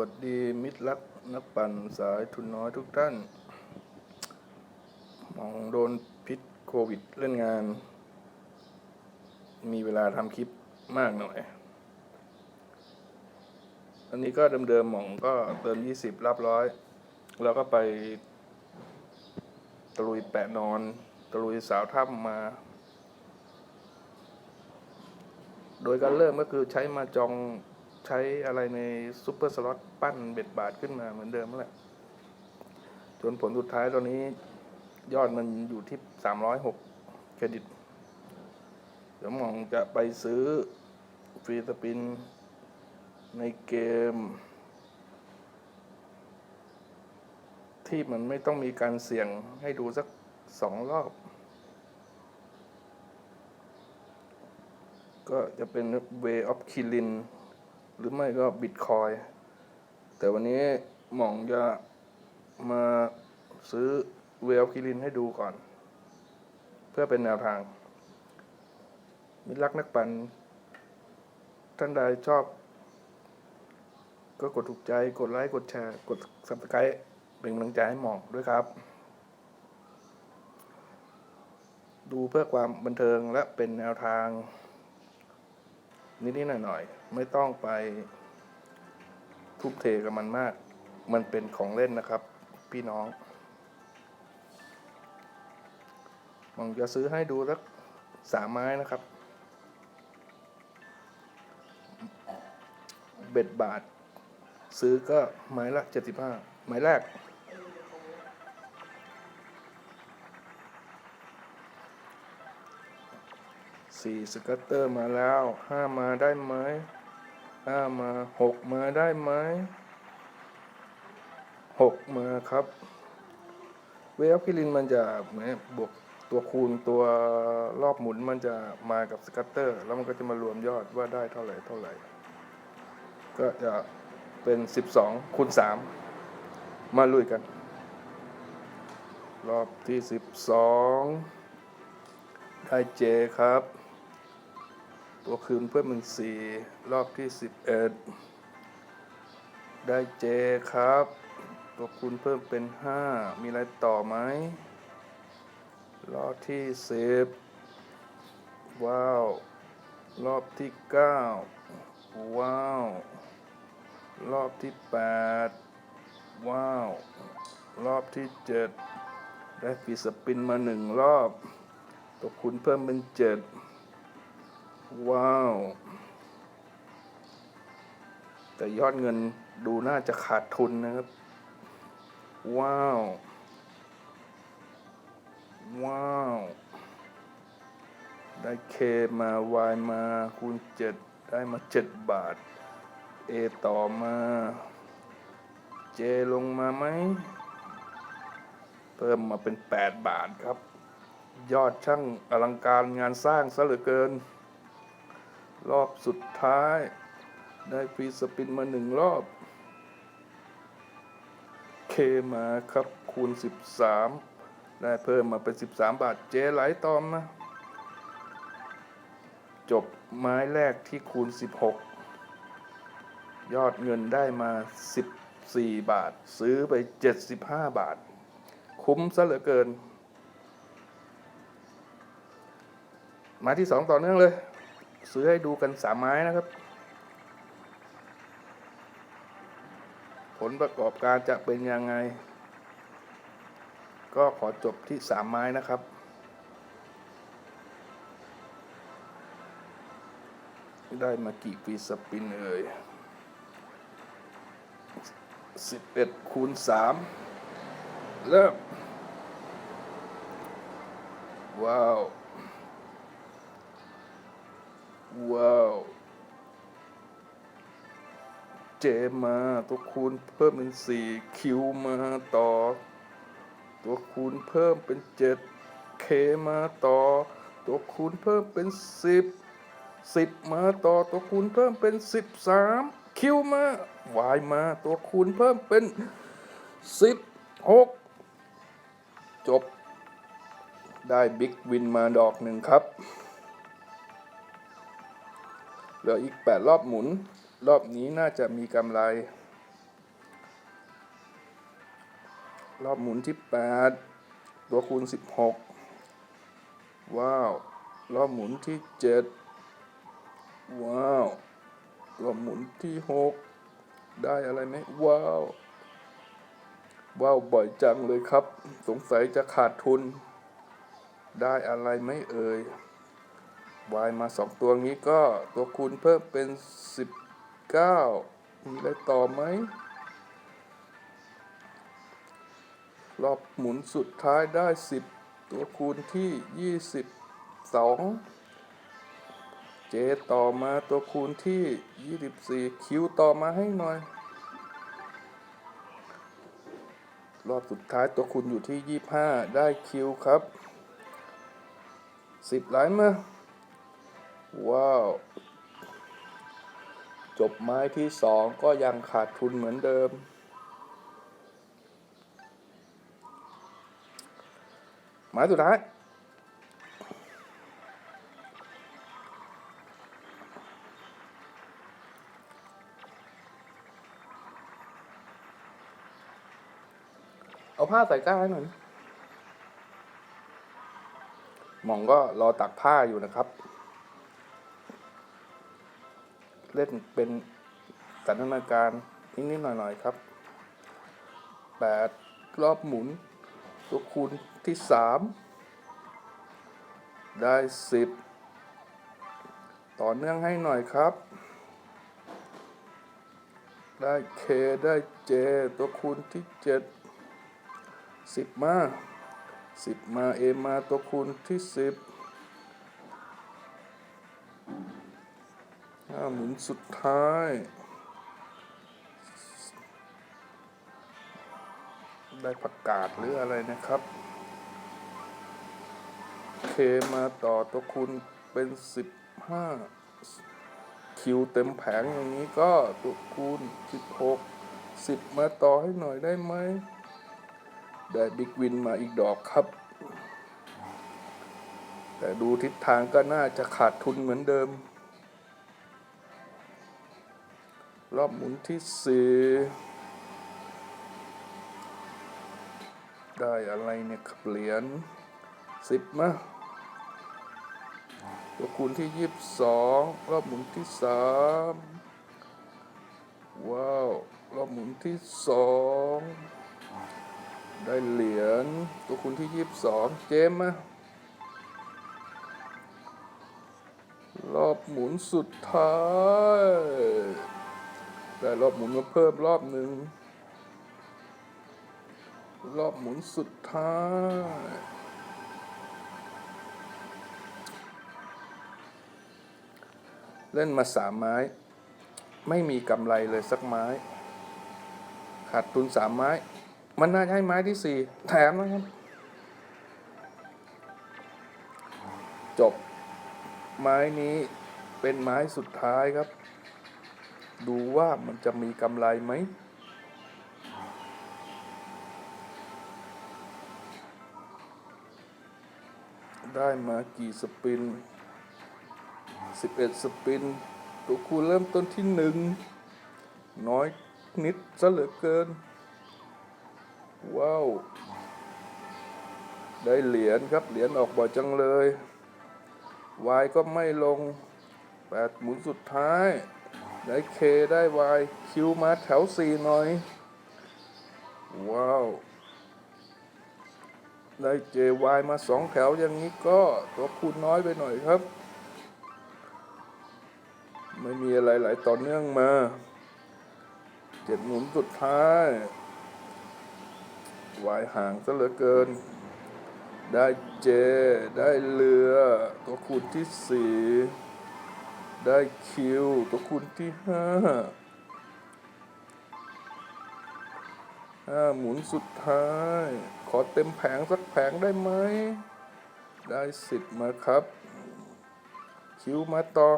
วัสดีมิตรรักนักปั่นสายทุนน้อยทุกท่านมองโดนพิษโควิดเล่นงาน มีเวลาทำคลิปมากหน่อย อันนี้ก็เดิมๆหมองก็เติมยี่สิบรับร้อย แล้วก็ไปตะลุยแปะนอน ตะลุยสาวถ้ำมา โดยการเริ่มก็คือใช้มาจอง ใช้อะไรในซูเปอร์สล็อตปั้นเบ็ดบาทขึ้นมาเหมือนเดิมแหละ จนผลสุดท้ายตอนนี้ยอดมันอยู่ที่สามร้อยหกเครดิต เดี๋ยวมองจะไปซื้อฟรีสปินในเกม ที่มันไม่ต้องมีการเสี่ยงให้ดูสักสองรอบ ก็จะเป็น Way of Killing หรือไม่ก็ Bitcoin แต่วันนี้หม่องจะมาซื้อ Way of Killing ให้ดูก่อน เพื่อเป็นแนวทาง มิตรรักนักปั่นท่านใดชอบ ก็กดถูกใจกดไลค์กดแชร์กด subscribe เป็นกำลังใจให้หม่องด้วยครับ ดูเพื่อความบันเทิงและเป็นแนวทาง นิดๆหน่อยๆไม่ต้องไปทุ่มเทกับมันมาก มันเป็นของเล่นนะครับ พี่น้องมองจะซื้อให้ดูสักสามไม้นะครับ เบ็ดบาท ซื้อก็ไม้ละเจ็ดสิบห้าไม้แรก สี่สกัตเตอร์มาแล้วห้ามาได้ไหมห้ามาหกมาได้ไหมหกมาครับ เวฟคิรินมันจะเหมือนบวกตัวคูณตัวรอบหมุนมันจะมากับสกัตเตอร์ แล้วมันก็จะมารวมยอดว่าได้เท่าไหร่เท่าไหร่ ก็จะเป็นสิบสองคูณสามมาลุยกัน รอบที่สิบสองได้เจครับ ตัวคืนเพิ่มเป็นสี่รอบที่สิบเอ็ดได้เจครับ ตัวคูณเพิ่มเป็นห้ามีอะไรต่อไหมรอบที่สิบว้าว รอบที่เก้าว้าว รอบที่แปดว้าว รอบที่เจ็ดได้ฟีสปินมาหนึ่งรอบ ตัวคูณเพิ่มเป็นเจ็ด ว้าว แต่ยอดเงินดูน่าจะขาดทุนนะครับ ว้าว ว้าว ได้เคมาวายมาคูณเจ็ดได้มาเจ็ดบาท เอต่อมา เจลงมาไหม เพิ่มมาเป็นแปดบาทครับ ยอดช่างอลังการงานสร้างซะเหลือเกิน รอบสุดท้าย ได้ฟรีสปินมาหนึ่งรอบ เคมาครับคูณ 13 ได้เพิ่มมาเป็น 13 บาทเจไหลตอมาจบไม้แรกที่คูณ 16 ยอดเงินได้มา 14 บาท ซื้อไป 75 บาท คุ้มซะเหลือเกินไม้ที่สองต่อเนื่องเลย ซื้อให้ดูกันสามไม้นะครับ ผลประกอบการจะเป็นยังไง ก็ขอจบที่สามไม้นะครับ ได้มากี่ฟีสปินเอ่ยสิบเอ็ดคูณสามเริ่ม ว้าว ว้าว เจมาตัวคูณเพิ่มเป็นสี่คิวมาต่อ ตัวคูณเพิ่มเป็นเจ็ดเคมาต่อ ตัวคูณเพิ่มเป็นสิบสิบมาต่อตัวคูณเพิ่มเป็นสิบสามคิวมาวายมาตัวคูณเพิ่มเป็นสิบหกจบ ได้บิ๊กวินมาดอกหนึ่งครับ เหลืออีก 8 รอบหมุน รอบนี้น่าจะมีกำไร รอบหมุนที่ 8 ตัวคูณ 16 ว้าว รอบหมุนที่ 7 ว้าว รอบหมุนที่ 6 ได้อะไรไหมว้าว ว้าว บ่อยจังเลยครับ สงสัยจะขาดทุน ได้อะไรไหมเอ่ย วายมาสองตัวนี้ก็ตัวคูณเพิ่มเป็นสิบเก้ามีอะไรต่อไหม รอบหมุนสุดท้ายได้ 10 ตัวคูณที่ 22 เจต่อมาตัวคูณที่ 24 คิวต่อมาให้หน่อย รอบสุดท้ายตัวคูณอยู่ที่ 25 ได้คิวครับ 10 หลายมา ว้าว จบไม้ที่2ก็ยังขาดทุนเหมือนเดิมหมายสุดท้ายเอาผ้าใส่ก้าให้หน่อยมองก็รอตักผ้าอยู่นะครับ เล่นเป็นสันทนาการนิดๆหน่อยๆครับ 8 รอบหมุน ตัวคูณที่ 3 ได้ 10 ต่อเนื่องให้หน่อยครับ ได้ k ได้ j ตัวคูณที่ 7 10 มา 10 มา a มาตัวคูณที่ 10าหมุนสุดท้าย ได้ประกาศหรืออะไรนะครับ เคมาต่อตัวคูณเป็นสิบห้าคิวเต็มแผงอย่างนี้ก็ตัวคูณสิบหกสิบมาต่อให้หน่อยได้ไหม ได้บิ๊กวินมาอีกดอกครับแต่ดูทิศทางก็น่าจะขาดทุนเหมือนเดิม รอบหมุนที่สี่ได้อะไรเนี่ยครับเหรียญสิบมาตัวคูณที่ยี่สิบสองรอบหมุนที่สามว้าว รอบหมุนที่สองได้เหรียญตัวคูณที่ยี่สิบสองเจมมารอบหมุนสุดท้าย ได้รอบหมุนมาเพิ่มรอบหนึ่งรอบหมุนสุดท้าย เล่นมาสามไม้ ไม่มีกำไรเลยสักไม้ ขาดทุนสามไม้ มันน่าจะให้ไม้ที่สี่แถมนะครับ จบไม้นี้เป็นไม้สุดท้ายครับ ดูว่ามันจะมีกำไรไหม ได้มากี่สปิน 11 สปิน ตัวคูเริ่มต้นที่หนึ่งน้อยนิดซะเหลือเกิน ว้าว ได้เหรียญครับ เหรียญออกบ่อยจังเลยวายก็ไม่ลงแปดหมุนสุดท้าย ได้เคได้วายคิวมาแถวสี่หน่อย ว้าว ได้เจวายมาสองแถวอย่างนี้ก็ตัวคูณน้อยไปหน่อยครับ ไม่มีอะไรไหลต่อเนื่องมา เจ็ดหมุนสุดท้ายวายห่างซะเหลือเกิน ได้เจ ได้เรือตัวคูณที่สี่ ได้คิวตัวคูณที่ห้าห้าหมุนสุดท้าย ขอเต็มแผงสักแผงได้ไหม ได้สิบมาครับ คิวมาต่อ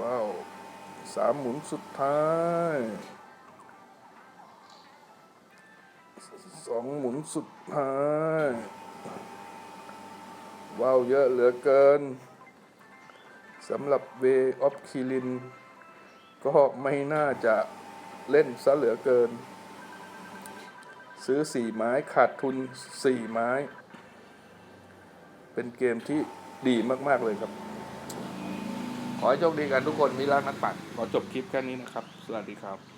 ว้าวสามหมุนสุดท้ายสองหมุนสุดท้าย ว้าวเยอะเหลือเกิน สำหรับเวออฟคิริน ก็ไม่น่าจะเล่นซะเหลือเกิน ซื้อสี่ไม้ขาดทุนสี่ไม้ เป็นเกมที่ดีมาก ๆ เลยครับ ขอให้โชคดีกันทุกคนมีรักนักปั่นขอจบคลิปแค่นี้นะครับ สวัสดีครับ